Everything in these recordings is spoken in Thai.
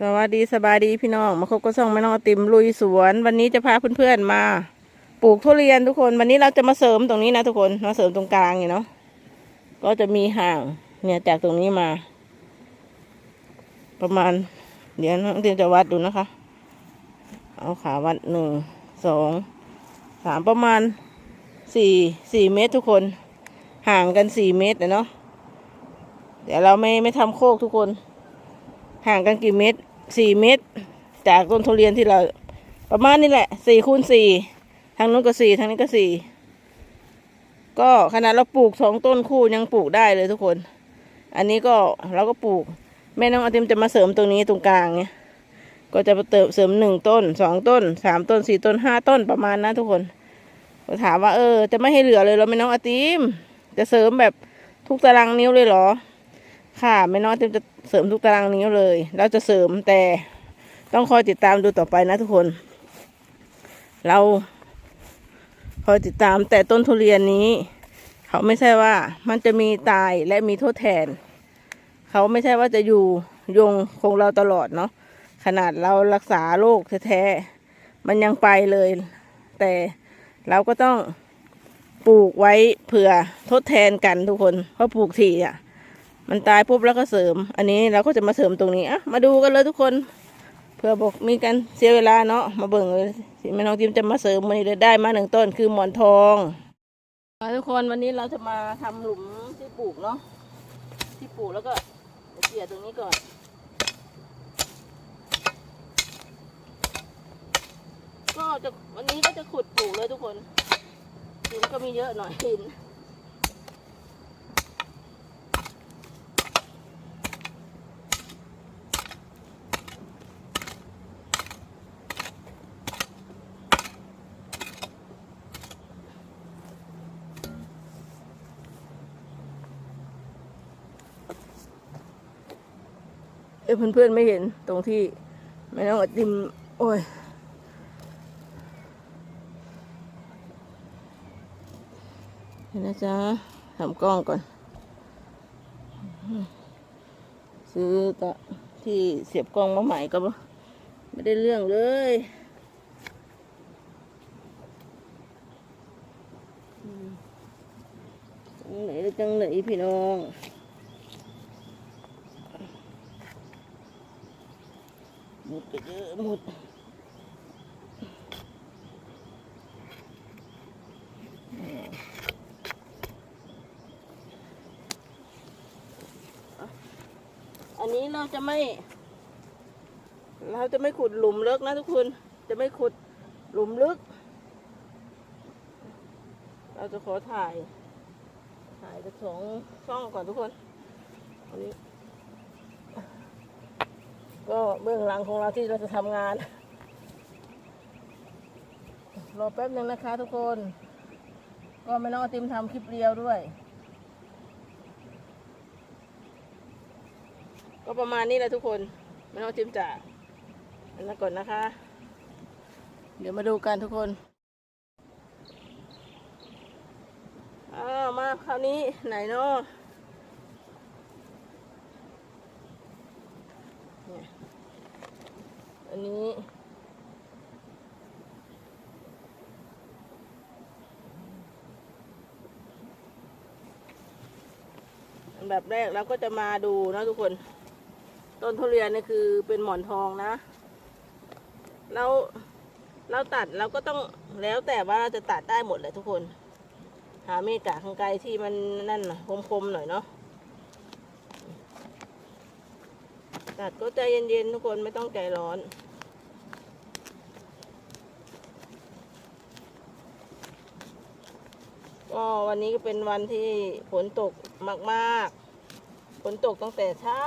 สวัสดีสบายดีพี่น้องมาคบก็ส่องแม่น้องติมลุยสวน วันนี้จะพาเพื่อนๆมา ปลูกทุเรียนทุกคน วันนี้เราจะมาเสริมตรงนี้นะทุกคนมาเสริมตรงกลางนี่เนาะก็จะมีห่างเนี่ยจากตรงนี้มา ประมาณ เดี๋ยวน้องติมจะวัดดูนะคะ เอาขาวัดหนึ่งสองสามประมาณสี่สี่เมตรทุกคน ห่างกันสี่เมตรนะเนาะเดี๋ยวเราไม่ไม่ทำโคกทุกคน ห่างกันกี่เมตรสี่เมตร จากต้นทุเรียนที่เรา ประมาณนี้แหละสี่คูณสี่ทางนู้นก็สี่ทางนี้ก็สี่ก็ขนาดเราปลูกสองต้นคู่ยังปลูกได้เลยทุกคน อันนี้ก็เราก็ปลูก แม่น้องอาติมจะมาเสริมตรงนี้ตรงกลางเนี่ยก็จะเติมเสริมหนึ่งต้นสองต้นสามต้นสี่ต้นห้าต้นประมาณนะทุกคนก็ถามว่าเออ จะไม่ให้เหลือเลยเราไม่น้องอาติม จะเสริมแบบทุกตารางนิ้วเลยเหรอ ค่ะไม่น้อยเต็มจะเสริมทุกตารางนิ้วเลย เราจะเสริมแต่ต้องคอยติดตามดูต่อไปนะทุกคน เราคอยติดตามแต่ต้นทุเรียนนี้ เขาไม่ใช่ว่ามันจะมีตายและมีทดแทน เขาไม่ใช่ว่าจะอยู่ยงคงเราตลอดเนาะขนาดเรารักษาโรคแท้ๆมันยังไปเลย แต่เราก็ต้องปลูกไว้เผื่อทดแทนกันทุกคนเพราะปลูกทีอะ มันตายปุ๊บแล้วก็เสริม อันนี้เราก็จะมาเสริมตรงนี้อะมาดูกันเลยทุกคนเพื่อบอกมีการเสียเวลาเนาะมาเบิ่งเลยสิแม่น้องทิมจะมาเสริมมันนี้เลยได้มาหนึ่งต้นคือหมอนทองทุกคนวันนี้เราจะมาทำหลุมที่ปลูกเนาะที่ปลูกแล้วก็เกี่ยตรงนี้ก่อนก็จะวันนี้ก็จะขุดปลูกเลยทุกคนดินก็มีเยอะหน่อยดิน เอ้ยเพื่อนๆไม่เห็นตรงที่แม่น้องอติม โอ้ยเห็นนะจ๊ะทำกล้องก่อน ซื้อตะที่เสียบกล้องมาใหม่ก็ไม่ได้เรื่องเลยจังไหนจังไหนพี่น้อง มดก็เยอะหมดอันนี้เราจะไม่ เราจะไม่ขุดหลุมลึกนะทุกคน จะไม่ขุดหลุมลึก เราจะขอถ่าย ถ่ายจะสองช่องก่อนทุกคน อันนี้ ก็เบื้องหลังของเราที่เราจะทำงาน รอแป๊บหนึ่งนะคะทุกคน ก็ไม่น้องติมทำคลิปเรียวด้วย ก็ประมาณนี้แหละทุกคนไม่น้องติมจะอันนั้นก่อนนะคะ เดี๋ยวมาดูกันทุกคนอ้าวมาคราวนี้ไหนเนาะ เนี่ย อันนี้อันดับแรกเราก็จะมาดูนะทุกคน ต้นทุเรียนนี่คือเป็นหมอนทองนะเราเราตัดเราก็ต้องแล้วแต่ว่าเราจะตัดได้หมดเลยทุกคน หาเมฆกะข้างไกลที่มันนั่นน่ะคมๆหน่อยเนาะตัดก็ใจเย็นๆทุกคนไม่ต้องใจร้อน ก็วันนี้ก็เป็นวันที่ฝนตกมากๆ ฝนตกตั้งแต่เช้า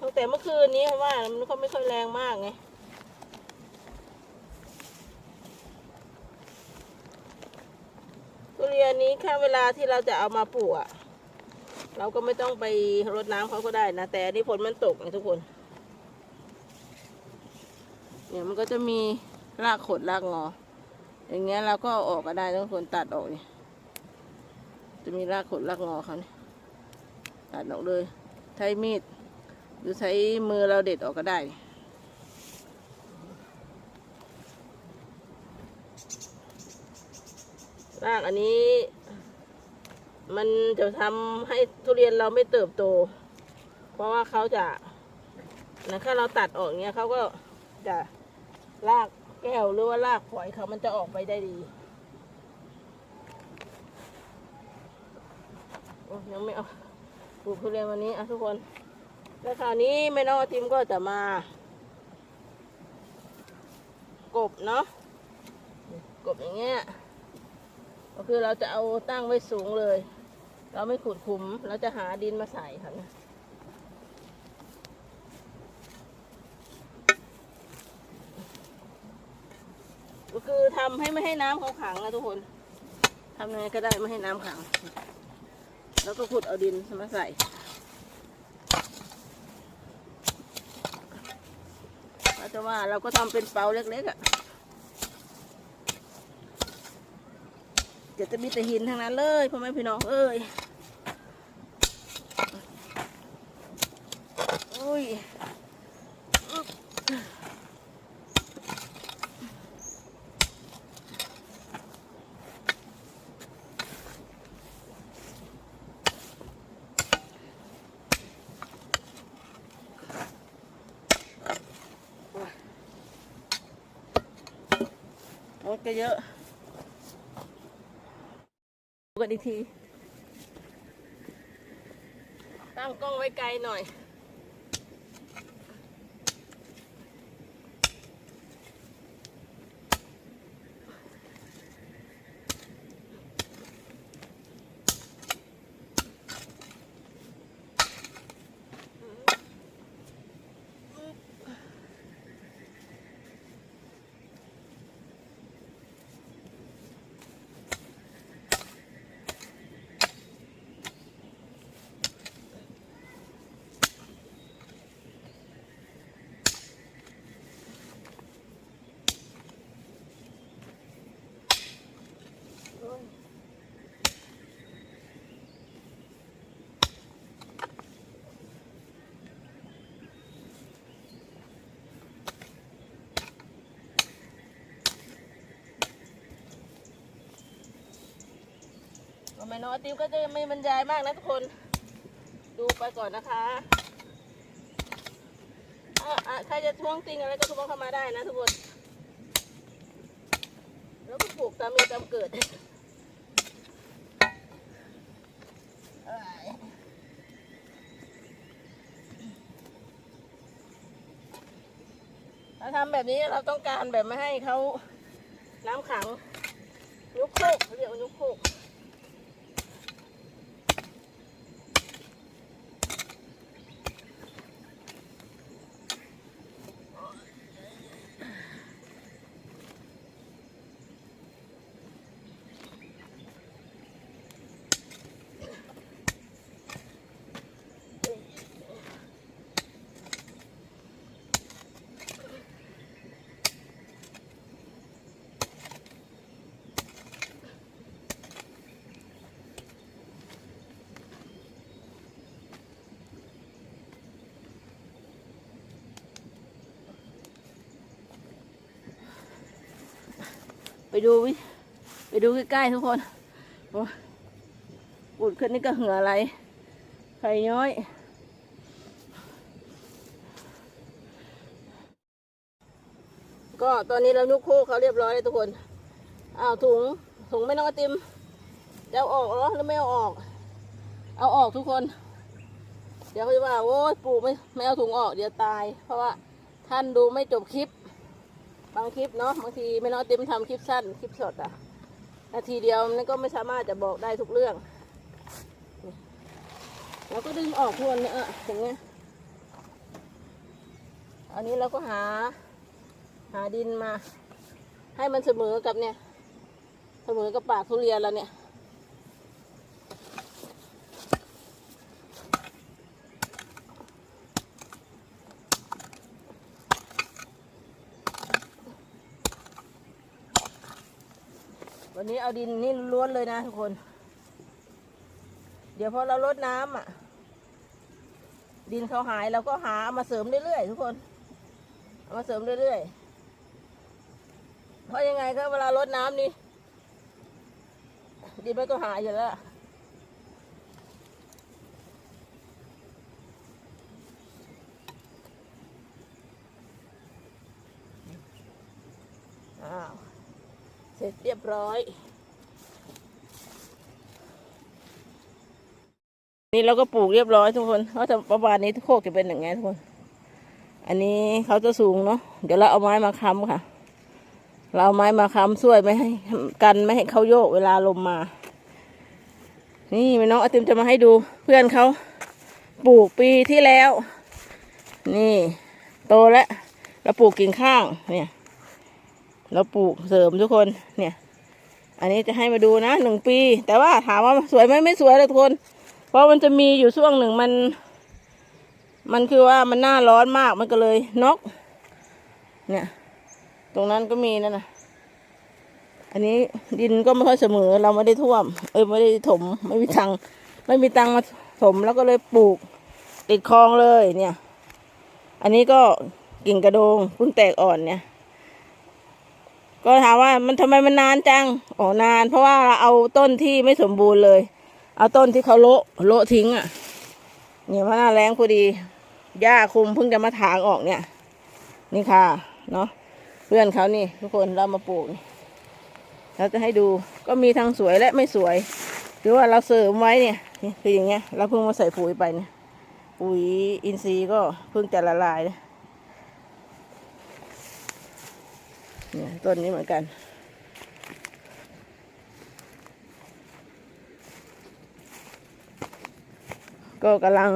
ตั้งแต่เมื่อคืนนี้เพราะว่ามันก็ไม่ค่อยแรงมากไง ทุเรียนนี้แค่เวลาที่เราจะเอามาปลูกอะเราก็ไม่ต้องไปรดน้ำเขาก็ได้นะ แต่อันนี้ฝนมันตกไงทุกคน เนี่ยมันก็จะมีรากขดรากงอ อย่างเงี้ยเราก็เอาออกก็ได้ทุกคนตัดออกนี่ จะมีรากขดรากงอเขาเนี่ยตัดออกเลย ใช้มีด หรือใช้มือเราเด็ดออกก็ได้รากอันนี้ มันจะทำให้ทุเรียนเราไม่เติบโต เพราะว่าเขาจะนะถ้าเราตัดออกเนี้ยเขาก็จะรากแก้วหรือว่ารากฝอยเขามันจะออกไปได้ดี ยังไม่เอาปลูกทุเรียนวันนี้อะทุกคน แล้วคราวนี้แม่น้องอาทิมก็จะมา กบเนาะกบอย่างเงี้ยก็คือเราจะเอาตั้งไว้สูงเลย เราไม่ขุดขุมเราจะหาดินมาใส่ค่ะนะก็คือทำให้ไม่ให้น้ำเขาขังนะทุกคนทำยังไงก็ได้ไม่ให้น้ำขัง แล้วก็ขุดเอาดินมาใส่ เราจะว่าเราก็ทำเป็นเปาเล็กๆอะ่ะเดี๋ยวจะมีแต่หินทั้งนั้นเลยพ่อแม่พี่น้องเอ้ย อุ้ย รถก็เยอะดูกันอีกที ตั้งกล้องไว้ไกลหน่อย ไม่น้อยติวก็จะไม่บรรยายมากนะทุกคน ดูไปก่อนนะคะอะอะใครจะท้วงติงอะไรก็ท้วงเข้ามาได้นะทุกคน แล้วก็ปลูกตามมีตามเกิดเอ้ยเราทำแบบนี้เราต้องการแบบไม่ให้เขาน้ำขังยุกโคกเรียกว่ายุกโคก ไปดูวิไปดูใกล้ๆทุกคนโอ้ปุดขึ้นนี่ก็เหงื่ออะไรไข่ย้อยก็ตอนนี้เรานุกคู่เขาเรียบร้อยเลยทุกคนอ้าวถุงถุงไม่ต้องกระติมจะเอาออกหรอหรือไม่เอาออก เอาออกทุกคน เดี๋ยวเขาจะว่าโอ้ยปู่ไม่ไม่เอาถุงออกเดี๋ยวตาย เพราะว่าท่านดูไม่จบคลิป บางคลิปเนาะบางทีไม่น้อยเต็มทำคลิปสั้นคลิปสดอะนาทีเดียวมันก็ไม่สามารถจะบอกได้ทุกเรื่องเราก็ดึงออกทวนเนี่ยอะอย่างเงี้ยอันนี้เราก็หา หาดินมา ให้มันเสมอกับเนี่ย เสมอกับปากทุเรียนแล้วเนี่ย วันนี้เอาดินนี่ล้วนเลยนะทุกคน เดี๋ยวพอเราลดน้ำอะ ดินเขาหายเราก็หาเอามาเสริมเรื่อยๆทุกคน เอามาเสริมเรื่อยๆ เพราะยังไงก็เวลาลดน้ำนี่ ดินมันก็หายอยู่แล้วอ้าว เสร็จเรียบร้อย นี่เราก็ปลูกเรียบร้อยทุกคนเพราะจะประมาณนี้ทุกโคกจะเป็นอย่างไงทุกคน อันนี้เขาจะสูงเนาะเดี๋ยวเราเอาไม้มาค้ำค่ะ เราเอาไม้มาค้ำช่วยไม่ให้กันไม่ให้เขาโยกเวลาลมมา นี่แม่น้องไอติมจะมาให้ดูเพื่อนเขาปลูกปีที่แล้ว นี่ โตแล้วเราปลูกกิ่งข้างเนี่ย เราปลูกเสริมทุกคนเนี่ย อันนี้จะให้มาดูนะหนึ่งปี แต่ว่าถามว่าสวยไหมไม่สวยเลยทุกคน เพราะมันจะมีอยู่ช่วงหนึ่งมัน มันคือว่ามันหน้าร้อนมากมันก็เลยนก เนี่ย ตรงนั้นก็มีนั่นนะอันนี้ดินก็ไม่ค่อยเสมอเราไม่ได้ท่วม เอ้ยไม่ได้ถม ไม่มีตังไม่มีตังมาถมแล้วก็เลยปลูก ติดคลองเลยเนี่ย อันนี้ก็กิ่งกระโดงเพิ่งแตกอ่อนเนี่ย ก็ถามว่ามันทำไมมันนานจังอ๋อนาน เพราะว่าเราเอาต้นที่ไม่สมบูรณ์เลย เอาต้นที่เขาโละโละทิ้งอะ เนี่ยเพราะหน้าแรงพอดีหญ้าคุมเพิ่งจะมาถางออกเนี่ย นี่ค่ะ เนาะเพื่อนเขานี่ ทุกคนเรามาปลูกเราจะให้ดูก็มีทั้งสวยและไม่สวย หรือว่าเราเสริมไว้เนี่ยคืออย่างเงี้ยเราเพิ่งมาใส่ปุ๋ยไปเนี่ยปุ๋ยอินทรีย์ก็เพิ่งจะละลายเนี่ย เนี่ยต้นนี้เหมือนกันก็กำลัง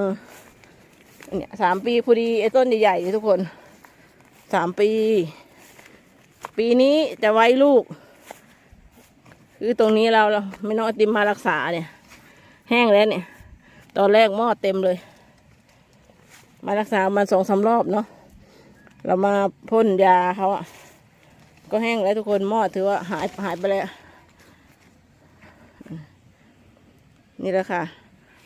เนี่ยสามปีพอดีไอ้ต้นใหญ่ๆทุกคนสามปี ปีนี้จะไว้ลูก คือตรงนี้เราเราไม่น้องติมมารักษาเนี่ย แห้งแล้วเนี่ย ตอนแรกหม้อเต็มเลย มารักษามาสองสามรอบเนาะเรามาพ่นยาเขาอะ ก็แห้งแล้วทุกคนหม้อถือว่าหายหายไปแล้ว นี่แหละค่ะ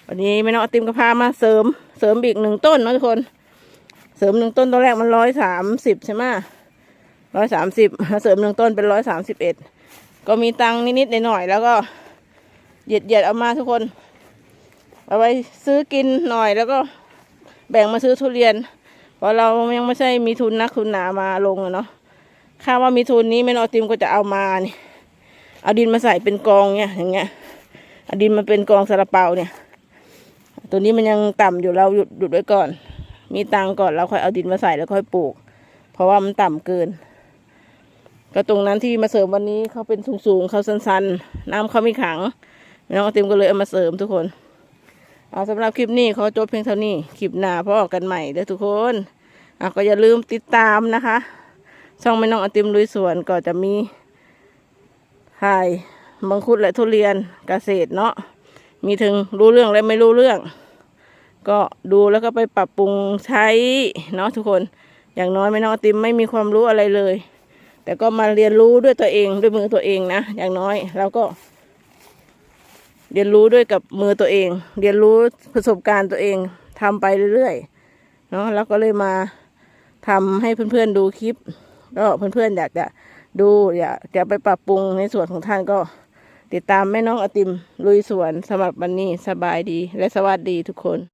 วันนี้แม่น้องอติมก็พามาเสริมเสริมอีกหนึ่งต้นนะทุกคน เสริมหนึ่งต้นตอนแรกมันร้อยสามสิบใช่ไหมร้อยสามสิบเสริมหนึ่งต้นเป็นร้อยสามสิบเอ็ดก็มีตังนิดๆหน่อยๆแล้วก็เหยียดเหยียดเอามาทุกคนเอาไว้ซื้อกินหน่อยแล้วก็แบ่งมาซื้อทุเรียน เพราะเรายังไม่ใช่มีทุนนักทุนหนามาลงอะเนาะ ค่าว่ามีทุนนี้แม่น้องติมก็จะเอามาเนี่ยเอาดินมาใส่เป็นกองเนี่ยอย่างเงี้ยเอาดินมาเป็นกองซาลาเปาเนี่ย ตัวนี้มันยังต่ำอยู่เราหยุดหยุดไว้ก่อน มีตังก่อนเราค่อยเอาดินมาใส่แล้วค่อยปลูก เพราะว่ามันต่ำเกิน ก็ตรงนั้นที่มาเสริมวันนี้เขาเป็นสูงๆเขาสั้นๆ น้ำเขาไม่ขังน้องอติมก็เลยเอามาเสริมทุกคน เอาสำหรับคลิปนี้เขาจบเพียงเท่านี้ คลิปหน้าพอกันใหม่เด้อทุกคนอะก็อย่าลืมติดตามนะคะ ช่องแม่น้องอติมลุยสวนก็จะมีถ่ายมังคุดและทุเรียนเกษตรเนาะมีถึงรู้เรื่องและไม่รู้เรื่อง ก็ดูแล้วก็ไปปรับปรุงใช้เนาะทุกคนอย่างน้อยไม่น้องอติมไม่มีความรู้อะไรเลย แต่ก็มาเรียนรู้ด้วยตัวเองด้วยมือตัวเองนะอย่างน้อยเราก็ เรียนรู้ด้วยกับมือตัวเอง เรียนรู้ประสบการณ์ตัวเองทำไปเรื่อยๆเนาะแล้วก็เลยมาทำให้เพื่อนๆดูคลิป ก็เพื่อนๆอยากจะดูอยากจะไปปรับปรุงในส่วนของท่านก็ติดตามแม่น้องอติมลุยสวนสำหรับวันนี้สบายดีและสวัสดีทุกคน